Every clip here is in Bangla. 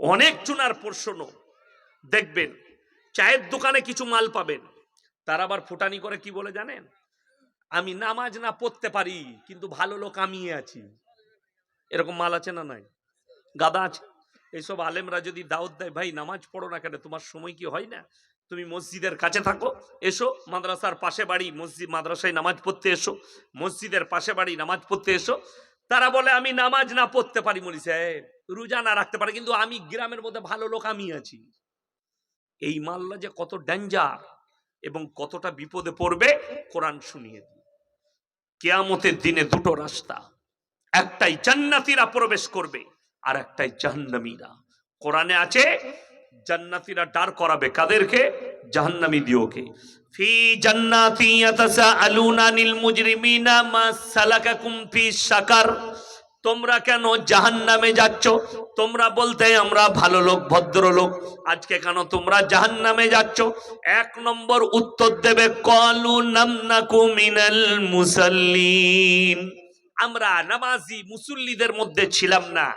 অনেক চুনার পোর্শন দেখবেন, চায়ের দোকানে কিছু মাল পাবেন, তার আবার ফুটানি করে কি বলে জানেন? আমি নামাজ না পড়তে পারি, কিন্তু ভালো লোক আমি আছি। এরকম মাল আছে না নাই? গাদা আছে? এইসব আলেমরা যদি দাওয়াত দেয়, ভাই, নামাজ পড়ো না কেন? তোমার সময় কি হয় না? তুমি মসজিদের কাছে থাকো, এসো, মাদ্রাসার পাশে বাড়ি মসজিদ মাদ্রাসায় নামাজ পড়তে এসো, মসজিদের পাশে বাড়ি, নামাজ পড়তে এসো। তারা বলে, আমি নামাজ না পড়তে পারি মলি সাহেব। রোজা না রাখতে পারে, কিন্তু আমি গ্রামের মধ্যে ভালো লোক আমি আছি। এই মাল্লা যে কত ডেঞ্জার এবং কতটা বিপদে পড়বে, কোরআন শুনিয়ে দিই কেয়ামতের দিনে দুটো রাস্তা, একটাই জান্নাতিরা প্রবেশ করবে আর একটাই জাহান্নামীরা। কোরআনে আছে, জান্নাতিরা ডার করাবে কাদেরকে? জাহান্নামী দিওকে। ফি জান্নাতি ইয়াতাসাআলুনা নিল মুজরিমিনা মা সালাকাকুম ফি সাকার তোমরা কেন জাহান্নামে যাচ্ছ? তোমরা বলতে আমরা ভালো লোক, ভদ্রলোক। আজকে কেন তোমরা জাহান্নামে যাচ্ছ? এক নম্বর উত্তর দেবে, কলু নামনাকু মিনাল মুসাল্লিন। আমরা নামাজি মুসল্লিদের মধ্যে ছিলাম না।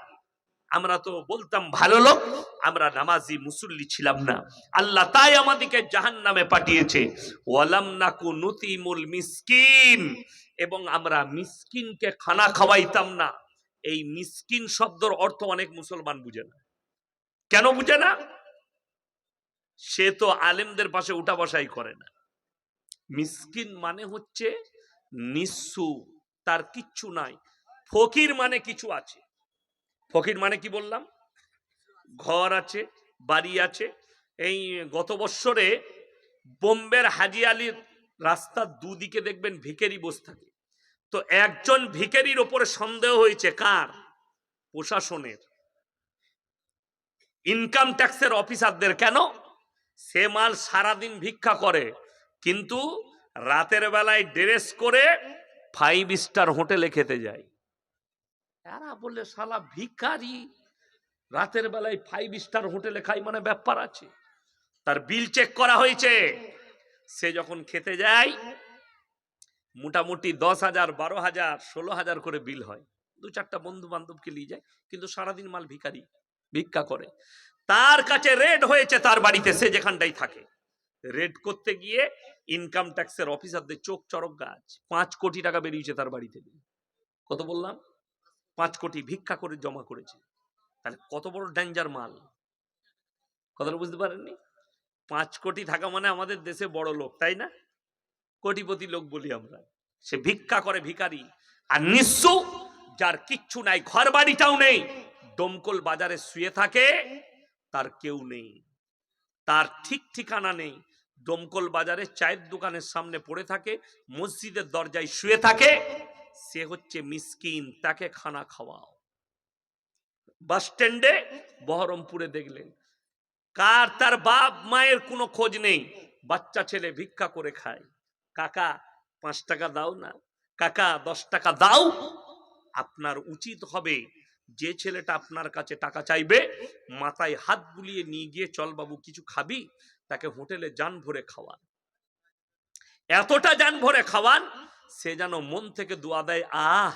আমরা তো বলতাম ভালো লোক, আমরা নামাজি মুসল্লি ছিলাম না। আল্লাহ তাই আমাদেরকে জাহান নামে পাঠিয়েছে। ওয়ালাম নাকু নতিমুল মিসকিন। এবং আমরা মিসকিনকে খানা খাওয়াইতাম না। এই মিসকিন শব্দর অর্থ অনেক মুসলমান বুঝে না। কেন বুঝে না? সে তো আলেমদের পাশে উঠা বসাই করে না। মিসকিন মানে হচ্ছে নিঃস্বু তার কিচ্ছু নাই। ফকির মানে কিছু আছে। ফকির মানে কি বললাম? ঘর আছে, বাড়ি আছে। এই গত বৎসরে বোম্বের হাজি আলীর রাস্তার দুদিকে দেখবেন ভিকেরি বসে থাকে। তো একজন ভিকেরির ওপরে সন্দেহ হয়েছে, কার? প্রশাসনের। ইনকাম ট্যাক্সের অফিসারদের কেন? সে মাল সারাদিন ভিক্ষা করে, কিন্তু রাতের বেলায় ড্রেস করে ফাইভ স্টার হোটেলে খেতে যায়। এরা বললে, শালা ভিখারি, রাতের বেলায় ফাইভ স্টার হোটেলে খাই মানে ব্যাপার আছে। তার বিল চেক করা হয়েছে। সে যখন খেতে যায় মোটামুটি দশ হাজার, বারো হাজার, ষোলো হাজার করে বিল হয়। দু চারটা বন্ধু বান্ধবকে নিয়ে যায়, কিন্তু সারাদিন মাল ভিখারি, ভিক্ষা করে। তার কাছে রেড হয়েছে তার বাড়িতে, সে যেখানটাই থাকে। রেড করতে গিয়ে ইনকাম ট্যাক্সের অফিসারদের চোখ চরক গাছ। পাঁচ কোটি টাকা বেরিয়েছে তার বাড়ি থেকে। কত বললাম? পাঁচ কোটি ভিক্ষা করে জমা করেছে। তাহলে কত বড় ডেঞ্জার মাল? কথাটা বুঝতে পারেননি? পাঁচ কোটি থাকা মানে আমাদের দেশে বড় লোক, তাই না? কোটিপতি লোক বলি আমরা। সে ভিক্ষা করে ভিখারি। আর নিঃস্ব, যার কিচ্ছু নাই ঘর বাড়িটাও নেই, দমকল বাজারে শুয়ে থাকে, তার কেউ নেই। তার ঠিক ঠিকানা নেই। দমকল বাজারে চায়ের দোকানের সামনে পড়ে থাকে, মসজিদের দরজায় শুয়ে থাকে, সে হচ্ছে মিসকিন, তাকে খানা খাওয়াও। বাস স্ট্যান্ডে বহরমপুরে দেখলেন, কার তার বাপ মায়ের কোনো খোঁজ নেই, বাচ্চা ছেলে ভিক্ষা করে খায়। কাকা, পাঁচ টাকা দাও না। কাকা, দশ টাকা দাও। আপনার উচিত হবে যে ছেলেটা আপনার কাছে টাকা চাইবে, মাথায় হাত বুলিয়ে নিয়ে গিয়ে চল বাবু, কিছু খাবি? তাকে হোটেলে যান ভরে খাওয়ান। এতটা যান ভরে খাওয়ান, সে যেন মন থেকে দোয়া দেয়, আহ,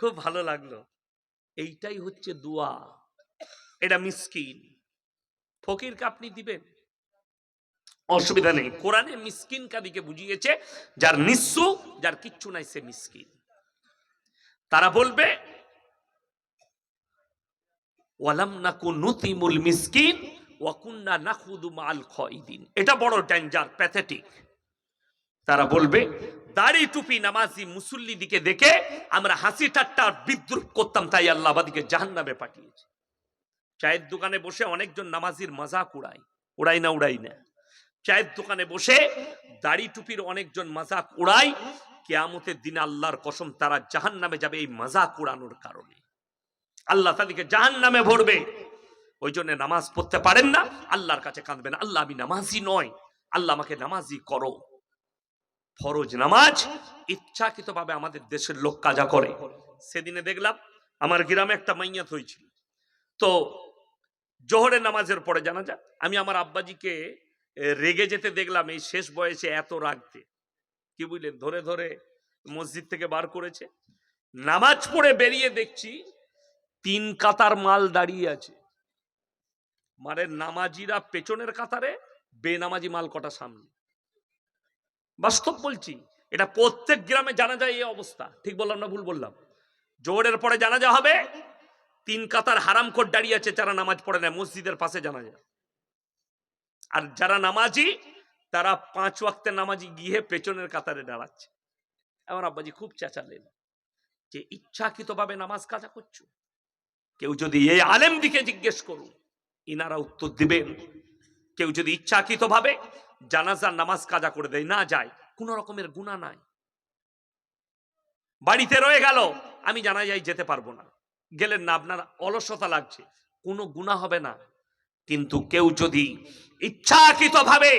খুব ভালো লাগল। এইটাই হচ্ছে দোয়া। এটা মিসকিন। ফকিরকে আপনি দিবেন? অসুবিধা নেই। কোরআনে মিসকিন কাদিকে বুঝিয়েছে, যার নিঃস্ব, যার কিচ্ছু নাই, সে মিসকিন। তারা বলবে, ওয়ালাম নাকু মিসকিন ওয়াকুন্না নাখুদু মাল খাইদিন। এটা বড় ডেঞ্জার প্যাথেটিক তারা বলবে, দাড়ি টুপি নামাজি মুসল্লি দিকে দেখে আমরা হাসি ঠাট্টা বিদ্রুপ করতাম, তাই আল্লাহ আমাদেরকে জাহান্নামে পাঠিয়েছে। চায়ের দোকানে বসে অনেকজন নামাজির মজাক উড়ায়। উড়াই না উড়াই না। চায়ের দোকানে বসে দাড়ি টুপির অনেকজন মজাক উড়ায়, কেয়ামতের দিনে আল্লাহর কসম তারা জাহান নামে যাবে এই মজাক উড়ানোর কারণে। আল্লাহ তাদেরকে জাহান নামে ভরবে। ওই জন্য নামাজ পড়তে পারেন না, আল্লাহর কাছে কাঁদবেন আল্লাহ, আমি নামাজি নয়, আল্লাহ আমাকে নামাজি করো। ফরজ নামাজ ইচ্ছাকৃত ভাবে আমাদের দেশের লোক কাজা করে। সেদিনে দেখলাম আমার গ্রামে একটা মাইয়াত হয়েছিল তো জোহরের নামাজের পরে জানা যায়, আমি আমার আব্বাজিকে রেগে যেতে দেখলাম এই শেষ বয়সে এত রাগতে কি বুঝলেন? ধরে ধরে মসজিদ থেকে বার করেছে। নামাজ পড়ে বেরিয়ে দেখছি তিন কাতার মাল দাঁড়িয়ে আছে। মানে নামাজিরা পেছনের কাতারে বেনামাজি মাল কটা সামনে। বাস্তব বলছি, এটা প্রত্যেক গ্রামে জানা যায় এই অবস্থা। ঠিক বললাম না ভুল বললাম? জোহরের পরে জানাজা হবে, তিন কাতার হারাম কোট দাঁড়িয়ে আছে যারা নামাজ পড়ে না, মসজিদের পাশে জানা যায় আর যারা নামাজি, তারা পাঁচ ওয়াক্তের নামাজি গিয়ে পেছনের কাতারে দাঁড়াচ্ছে। আমার আব্বাজি খুব চেঁচালেন যে, ইচ্ছাকৃতভাবে নামাজ কাজা করছ? কেউ যদি এই আলেম দিকে জিজ্ঞেস করুন ইনারা উত্তর দিবেন। কেউ যদি ইচ্ছাকৃতভাবে জানাজার নামাজ কাজা করে দেয়, না যায়, কোন রকমের গুণা নাই। বাড়িতে রয়ে গেল, আমি জানা যাই যেতে পারব না। গেলেন না, আপনার অলসতা লাগছে, কোনো গুণা হবে না। কিন্তু কেউ যদি ইচ্ছাকৃতভাবে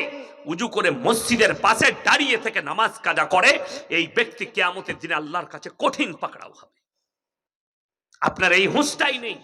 উজু করে মসজিদের পাশে দাঁড়িয়ে থেকে নামাজ কাজা করে, এই ব্যক্তি কেয়ামতের দিনে আল্লাহর কাছে কঠিন পাকড়াও হবে। আপনার এই হুঁশটাই নেই।